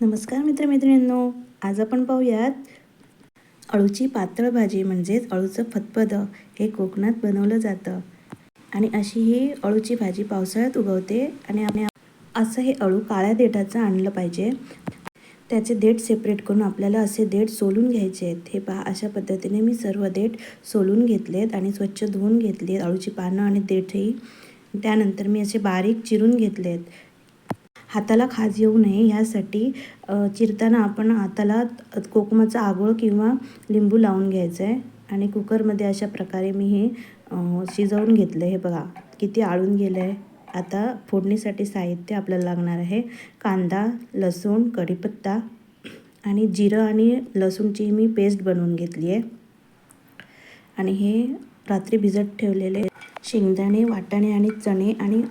नमस्कार मित्रमैत्रिणींनो आज आपण पाहूयात अळूची पातळ भाजी म्हणजेच अळूचं फतफदं हे कोकणात बनवलं जातं. आणि अशी ही अळूची भाजी पावसाळ्यात उगवते आणि आणि असं हे अळू काळ्या देठाचं आणलं पाहिजे. त्याचे देठ सेपरेट करून आपल्याला असे देठ सोलून घ्यायचे आहेत. हे पहा अशा पद्धतीने मी सर्व देठ सोलून घेतलेत आणि स्वच्छ धुवून घेतली अळूची पानं आणि देठही. त्यानंतर मी असे बारीक चिरून घेतलेत. हाताला खाज येऊ नये यासाठी चिरताना आपण हाताला कोकमाचा आगोळ किंवा लिंबू लावून घ्यायचं आहे आणि कुकरमध्ये अशा प्रकारे मी हे शिजवून घेतलं हे बघा किती आळून गेलं आहे आता फोडणीसाठी साहित्य आपल्याला लागणार आहे. कांदा लसूण कढीपत्ता आणि जिरं आणि लसूणची मी पेस्ट बनवून घेतली आहे. आणि हे रात्री भिजत ठेवलेले शेंगदाणे वाटाणे आणि चणे आणि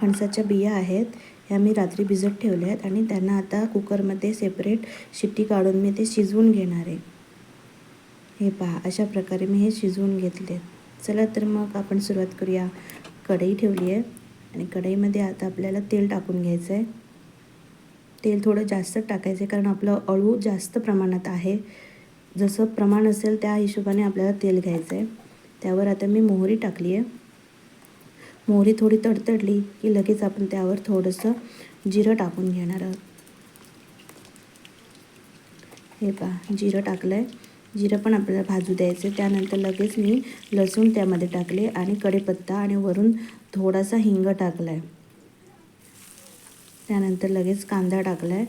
फणसाच्या बिया आहेत. ह्या मी रात्री भिजत ठेवल्या आहेत आणि त्यांना आता कुकरमध्ये सेपरेट शिट्टी काढून मी ते शिजवून घेणार आहे. हे पहा अशा प्रकारे मी हे शिजवून घेतले चला तर मग आपण सुरुवात करूया. कढई ठेवली आहे आणि कढईमध्ये आता आपल्याला तेल टाकून घ्यायचं आहे. तेल थोडं जास्त टाकायचं आहे कारण आपलं अळू जास्त प्रमाणात आहे. जसं प्रमाण असेल त्या हिशोबाने आपल्याला तेल घ्यायचं आहे. त्यावर आता मी मोहरी टाकली आहे. मोहरी थोडी तडतडली की लगेच आपण त्यावर थोडंसं जिरं टाकून घेणार आहोत. हे पहा जिरं टाकलं आहे जिरं पण आपल्याला भाजू द्यायचं त्यानंतर लगेच मी लसूण त्यामध्ये टाकले आणि कढीपत्ता आणि वरून थोडासा हिंग टाकला आहे त्यानंतर लगेच कांदा टाकला आहे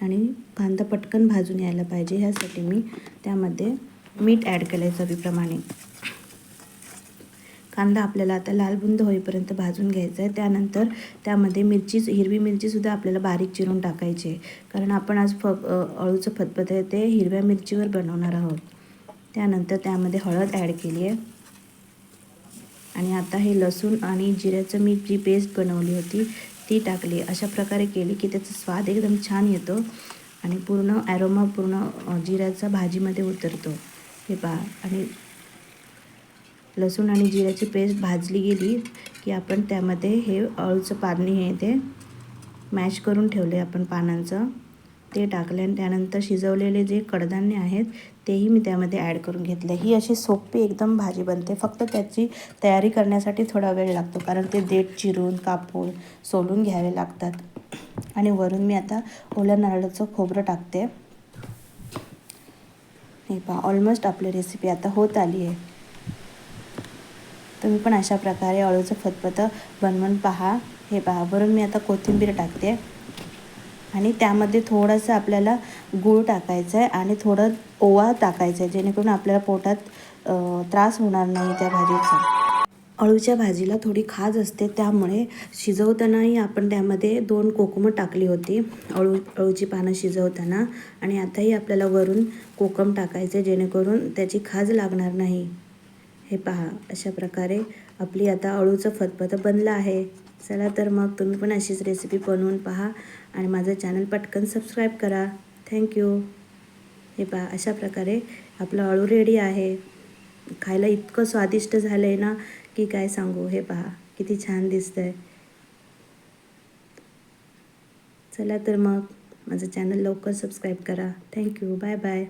आणि कांदा पटकन भाजून यायला पाहिजे. ह्यासाठी मी त्यामध्ये मीठ ॲड केलं आहे चवीप्रमाणे. कांदा आपल्याला आता लालबुंद होईपर्यंत भाजून घ्यायचा आहे. त्यानंतर त्यामध्ये मिरची हिरवी मिरचीसुद्धा आपल्याला बारीक चिरून टाकायची आहे. कारण आपण आज फ अळूचं फतफत आहे ते हिरव्या मिरचीवर बनवणार आहोत. त्यानंतर त्यामध्ये हळद ॲड केली आहे. आणि आता हे लसूण आणि जिऱ्याचं मी जी पेस्ट बनवली होती ती टाकली. अशा प्रकारे केली की त्याचा स्वाद एकदम छान येतो आणि पूर्ण ॲरोमा पूर्ण जिऱ्याचा भाजीमध्ये उतरतो. हे पहा. आणि लसूण आणि जिऱ्याची पेस्ट भाजली गेली की आपण त्यामध्ये हे अळूचं पाणी हे ते मॅश करून ठेवले आपण पानांचं. ते टाकले आणि त्यानंतर शिजवलेले जे कडधान्य आहेत तेही मी त्यामध्ये ॲड करून घेतले ही अशी सोपी एकदम भाजी बनते. फक्त त्याची तयारी करण्यासाठी थोडा वेळ लागतो कारण ते देठ चिरून कापून सोलून घ्यावे लागतात. आणि वरून मी आता ओल्या नारळाचं खोबरं टाकते. हे पहा ऑलमोस्ट आपली रेसिपी आता होत आली आहे. तुम्ही पण अशा प्रकारे अळूचं फतफतं बनवून पहा. हे पहा. बरोबर मी आता कोथिंबीर टाकते. आणि त्यामध्ये थोडंसं आपल्याला गूळ टाकायचं आहे आणि थोडं ओवा टाकायचं आहे जेणेकरून आपल्याला पोटात त्रास होणार नाही त्या भाजीचा. अळूच्या भाजीला थोडी खाज असते त्यामुळे शिजवतानाही आपण त्यामध्ये दोन कोकमं टाकली होती. अळू अळूची पानं शिजवताना. आणि आताही आपल्याला वरून कोकम टाकायचे जेणेकरून त्याची खाज लागणार नाही. हे पहा अशा प्रकारे आपली आता अळूचं फतफतं बनलं आहे. चला तर मग तुम्ही पण अशीच रेसिपी बनवून पहा आणि माझं चॅनल पटकन सबस्क्राईब करा. थँक्यू हे पहा अशा प्रकारे आपलं अळू रेडी आहे. खायला इतकं स्वादिष्ट झालं आहे ना की काय सांगू? हे पहा किती छान दिसतं आहे चला तर मग माझं चॅनल लवकर सबस्क्राईब करा. Thank you bye bye